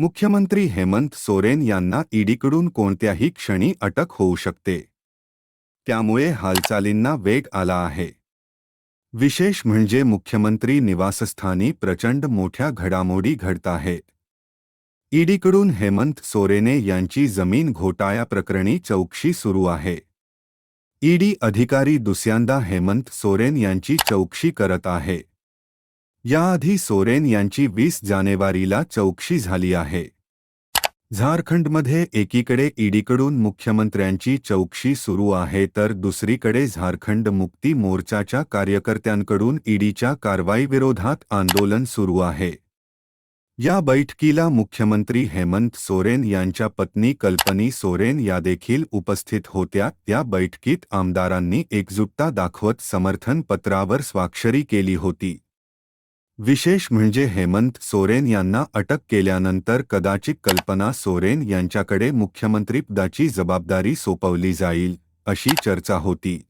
मुख्यमंत्री हेमंत सोरेन यांना ईडीकडून कोणत्याही क्षणी अटक होऊ शकते. त्यामुळे हालचालींना वेग आला आहे. विशेष म्हणजे मुख्यमंत्री निवासस्थानी प्रचंड मोठ्या घडामोडी घडत आहेत. ईडीकडून हेमंत सोरेने यांची जमीन घोटाळ्या प्रकरणी चौकशी सुरू आहे. ईडी अधिकारी दुसऱ्यांदा हेमंत सोरेन यांची चौकशी करत आहे. याआधी सोरेन यांची वीस जानेवारीला चौकशी झाली आहे. झारखंडमध्ये एकीकडे ईडीकडून मुख्यमंत्र्यांची चौकशी सुरू आहे तर दुसरीकडे झारखंड मुक्ती मोर्चाच्या कार्यकर्त्यांकडून ईडीच्या कारवाईविरोधात आंदोलन सुरू आहे. या बैठकीला मुख्यमंत्री हेमंत सोरेन यांच्या पत्नी कल्पनी सोरेन या देखील उपस्थित होत्या. त्या बैठकीत आमदारांनी एकजुटता दाखवत समर्थन पत्रावर स्वाक्षरी केली होती. विशेष म्हणजे हेमंत सोरेन यांना अटक केल्यानंतर कदाचित कल्पना सोरेन यांच्याकडे मुख्यमंत्रीपदाची जबाबदारी सोपवली जाईल अशी चर्चा होती.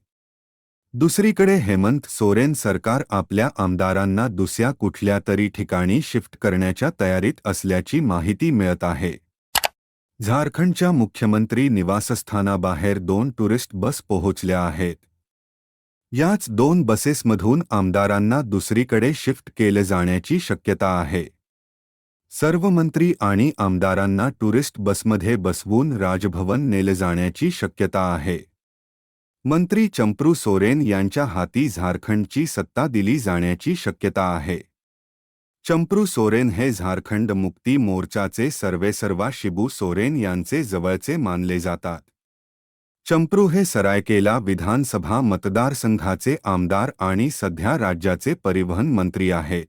दुसरीकडे हेमंत सोरेन सरकार आपल्या आमदारांना दुसऱ्या कुठल्या तरी ठिकाणी शिफ्ट करण्याच्या तयारीत असल्याची माहिती मिळत आहे. झारखंडच्या मुख्यमंत्री निवासस्थानाबाहेर दोन टुरिस्ट बस पोहोचल्या आहेत. याच दोन बसेसमधून आमदारांना दुसरीकडे शिफ्ट केले जाण्याची शक्यता आहे. सर्व मंत्री आणि आमदारांना टुरिस्ट बसमध्ये बसवून राजभवन नेले जाण्याची शक्यता आहे. मंत्री चंप्रू सोरेन यांच्या हाती झारखंडची सत्ता दिली जाण्याची शक्यता आहे. चंप्रू सोरेन हे झारखंड मुक्ती मोर्चाचे सर्वेसर्वा शिबू सोरेन यांचे जवळचे मानले जातात. चंप्रू हे सरायकेला विधानसभा मतदारसंघाचे आमदार आणि सध्या राज्याचे परिवहन मंत्री आहेत.